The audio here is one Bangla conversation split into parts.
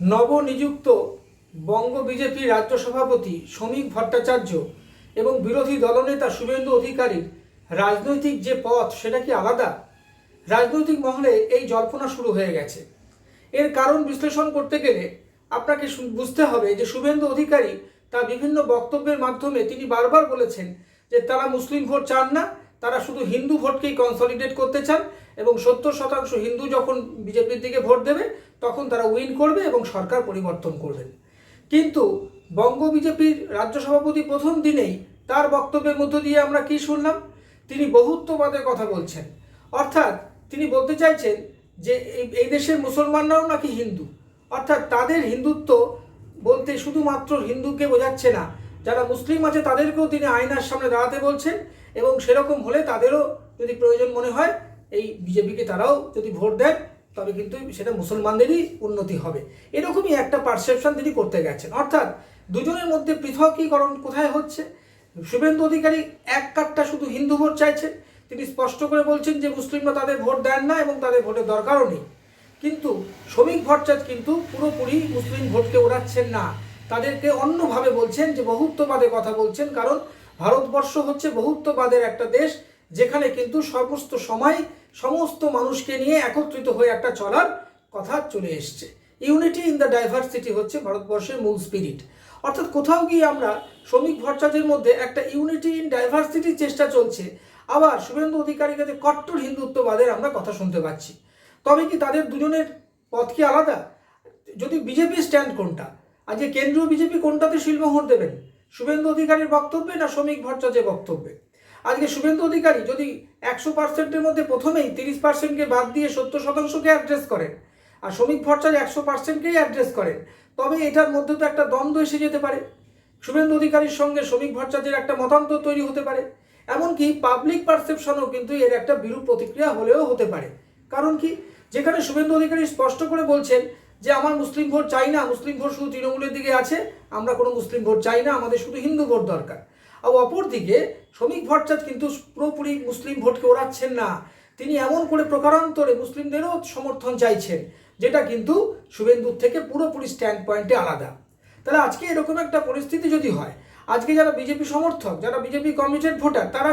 নবনিযুক্ত বঙ্গ বিজেপি রাজ্য সভাপতি শ্রমিক ভট্টাচার্য এবং বিরোধী দলনেতা শুভেন্দু অধিকারীর রাজনৈতিক যে পথ, সেটা কি আলাদা? রাজনৈতিক মহলে এই জল্পনা শুরু হয়ে গেছে। এর কারণ বিশ্লেষণ করতে গেলে আপনাকে বুঝতে হবে যে শুভেন্দু অধিকারী তার বিভিন্ন বক্তব্যের মাধ্যমে তিনি বারবার বলেছেন যে তারা মুসলিম ভোট চান না, তারা শুধু হিন্দু ভোটকেই কনসলিডেট করতে চান এবং সত্তর শতাংশ হিন্দু যখন বিজেপির দিকে ভোট দেবে, তখন তারা উইন করবে এবং সরকার পরিবর্তন করবেন। কিন্তু বঙ্গ বিজেপির রাজ্য সভাপতি প্রথম দিনেই তার বক্তব্যের মধ্য দিয়ে আমরা কি শুনলাম? তিনি বহুত্ববাদের কথা বলছেন। অর্থাৎ তিনি বলতে চাইছেন যে এই- দেশের মুসলমানরাও নাকি হিন্দু? অর্থাৎ তাদের হিন্দুত্ব বলতে শুধুমাত্র হিন্দুকে বোঝাচ্ছে না, যারা মুসলিম আছে তাদেরকেও তিনি আয়নার সামনে দাঁড়াতে বলছেন এবং সেরকম হলে তাদেরও যদি প্রয়োজন মনে হয় এই বিজেপিকে তারাও যদি ভোট দেন, তবে কিন্তু সেটা মুসলমানদেরই উন্নতি হবে। এরকমই একটা পারসেপশন তিনি করতে গেছেন। অর্থাৎ দুজনের মধ্যে পৃথকীকরণ কোথায় হচ্ছে? শুভেন্দু অধিকারী এক কাটটা শুধু হিন্দু ভোট চাইছেন। তিনি স্পষ্ট করে বলছেন যে, মুসলিমরা তাদের ভোট দেন না এবং তাদের ভোটের দরকারও নেই। কিন্তু শ্রমিক ভট্টাচার্য কিন্তু পুরোপুরি মুসলিম ভোটকে ওড়াচ্ছেন না। তাদেরকে অন্যভাবে বলছেন যে বহুত্ববাদে কথা বলছেন। কারণ ভারতবর্ষ হচ্ছে বহুত্ববাদের একটা দেশ। যেখানে কিন্তু সমস্ত সময় সমস্ত মানুষকে নিয়ে একত্রিত হয়ে একটা চলার কথা চলে এসছে। ইউনিটি ইন দ্য ডাইভার্সিটি হচ্ছে ভারতবর্ষের মূল স্পিরিট অর্থাৎ কোথাও গিয়ে আমরা শ্রমিক ভট্টাচার্যের মধ্যে একটা ইউনিটি ইন ডাইভার্সিটির চেষ্টা চলছে, আবার শুভেন্দু অধিকারীর কাছে কট্টর হিন্দুত্ববাদের আমরা কথা শুনতে পাচ্ছি। তবে কি তাদের দুজনের পথ কি আলাদা? যদি বিজেপি স্ট্যান্ড কোনটা? আজকে কেন্দ্রীয় বিজেপি কোনটাতে শিলমোহর দেবেন? শুভেন্দু অধিকারীর বক্তব্যে না শ্রমিক ভট্টাচার্যের বক্তব্যে? আজকে শুভেন্দু অধিকারী যদি একশো পার্সেন্টের মধ্যে প্রথমেই তিরিশ পার্সেন্টকে বাদ দিয়ে সত্তর শতাংশকে অ্যাড্রেস করেন, আর শ্রমিক ভরচার একশো পার্সেন্টকেই অ্যাড্রেস করেন, তবে এটার মধ্যে তো একটা দ্বন্দ্ব এসে যেতে পারে। শুভেন্দু অধিকারীর সঙ্গে শ্রমিক ভট্টাচার্যের একটা মতান্তর তৈরি হতে পারে, এমনকি পাবলিক পারসেপশনও কিন্তু এর একটা বিরূপ প্রতিক্রিয়া হলেও হতে পারে। কারণ কি? যেখানে শুভেন্দু অধিকারী স্পষ্ট করে বলছেন যে, আমার মুসলিম ভোট চাই না, মুসলিম ভোট শুধু তৃণমূলের দিকে আছে, আমরা কোনো মুসলিম ভোট চাই না, আমাদের শুধু হিন্দু ভোট দরকার। আর অপরদিকে শ্রমিক ভট্টাচার্য কিন্তু পুরোপুরি মুসলিম ভোটকে ওড়াচ্ছেন না। তিনি এমন করে প্রকারান্তরে মুসলিমদেরও সমর্থন চাইছেন, যেটা কিন্তু শুভেন্দুর থেকে পুরোপুরি স্ট্যান্ড পয়েন্টে আলাদা। তাহলে আজকে এরকম একটা পরিস্থিতি যদি হয়, আজকে যারা বিজেপি সমর্থক, যারা বিজেপি কমিটেড ভোটার, তারা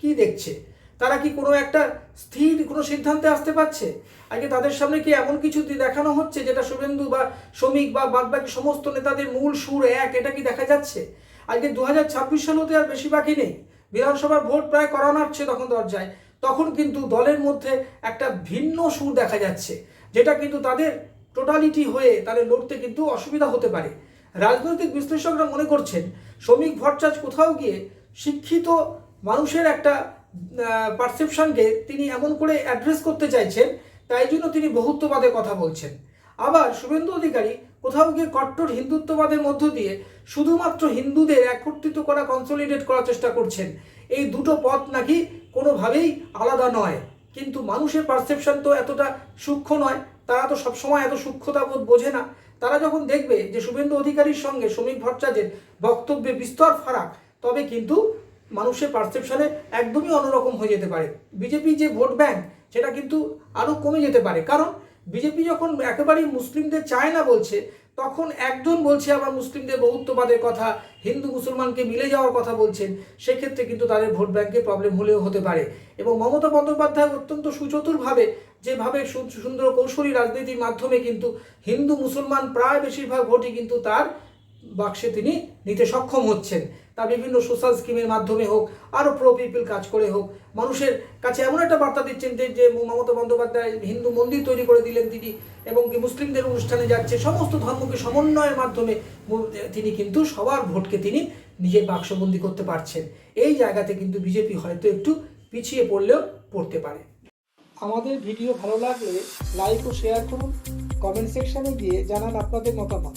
কি দেখছে? তারা কি কোনো একটা স্থির, কোনো সিদ্ধান্তে আসতে পারছে? আজকে তাদের সামনে কি এমন কিছু দেখানো হচ্ছে যেটা শুভেন্দু বা শ্রমিক বা বাদবাকি সমস্ত নেতাদের মূল সুর এক? এটা কি দেখা যাচ্ছে? আজকে দু হাজার ছাব্বিশ সাল হতে আর বেশি বাকি নেই। বিধানসভার ভোট প্রায় করানো হচ্ছে তখন দরজায়। তখন কিন্তু দলের মধ্যে একটা ভিন্ন সুর দেখা যাচ্ছে, যেটা কিন্তু তাদের টোটালিটি হয়ে তাদের লড়তে কিন্তু অসুবিধা হতে পারে। রাজনৈতিক বিশ্লেষকরা মনে করছেন, শ্রমিক ভট্টাচার্য কোথাও গিয়ে শিক্ষিত মানুষের একটা পারসেপশনকে তিনি এমন করে অ্যাড্রেস করতে চাইছেন, তাই জন্য তিনি বহুত্ববাদের কথা বলছেন। আবার শুভেন্দু অধিকারী কোথাও গিয়ে কট্টর হিন্দুত্ববাদের মধ্য দিয়ে শুধুমাত্র হিন্দুদের একত্রিত করা কনসলিডেট করার চেষ্টা করছেন। এই দুটো পথ নাকি কোনোভাবেই আলাদা নয়। কিন্তু মানুষের পারসেপশন তো এতটা সূক্ষ্ম নয়, তারা তো সবসময় এত সূক্ষ্মতা বোধ বোঝে না। তারা যখন দেখবে যে শুভেন্দু অধিকারীর সঙ্গে শ্রমিক ভট্টাচার্যের বক্তব্যে বিস্তর ফারাক, তবে কিন্তু মানুষের পারসেপশনে একদমই অন্যরকম হয়ে যেতে পারে। বিজেপি যে ভোট ব্যাংক সেটা কিন্তু আরও কমে যেতে পারে। কারণ বিজেপি যখন একেবারেই মুসলিমদের চায় না বলছে, তখন একজন বলছে আবার মুসলিমদের বহুত্ববাদের কথা, হিন্দু মুসলমানকে মিলে যাওয়ার কথা বলছেন, সেক্ষেত্রে কিন্তু তাদের ভোট ব্যাংকে প্রবলেম হলেও হতে পারে। এবং মমতা বন্দ্যোপাধ্যায় অত্যন্ত সুচতুরভাবে যেভাবে সুন্দর কৌশলী রাজনীতির মাধ্যমে কিন্তু হিন্দু মুসলমান প্রায় বেশিরভাগ ভোটই কিন্তু তার বাক্সে তিনি নিতে সক্ষম হচ্ছেন। তা বিভিন্ন সোশ্যাল স্কিমের মাধ্যমে হোক আরও প্রো পিপল কাজ করে হোক, মানুষের কাছে এমন একটা বার্তা দিচ্ছেন যে মমতা বন্দ্যোপাধ্যায় হিন্দু মন্দির তৈরি করে দিলেন তিনি এবং কি মুসলিমদের অনুষ্ঠানে যাচ্ছে, সমস্ত ধর্মকে সমন্বয়ের মাধ্যমে তিনি কিন্তু সবার ভোটকে তিনি নিজের বাক্সবন্দি করতে পারছেন। এই জায়গাতে কিন্তু বিজেপি হয়তো একটু পিছিয়ে পড়লেও পড়তে পারে। আমাদের ভিডিও ভালো লাগলে লাইক ও শেয়ার করুন কমেন্ট সেকশানে গিয়ে জানান আপনাদের মতামত।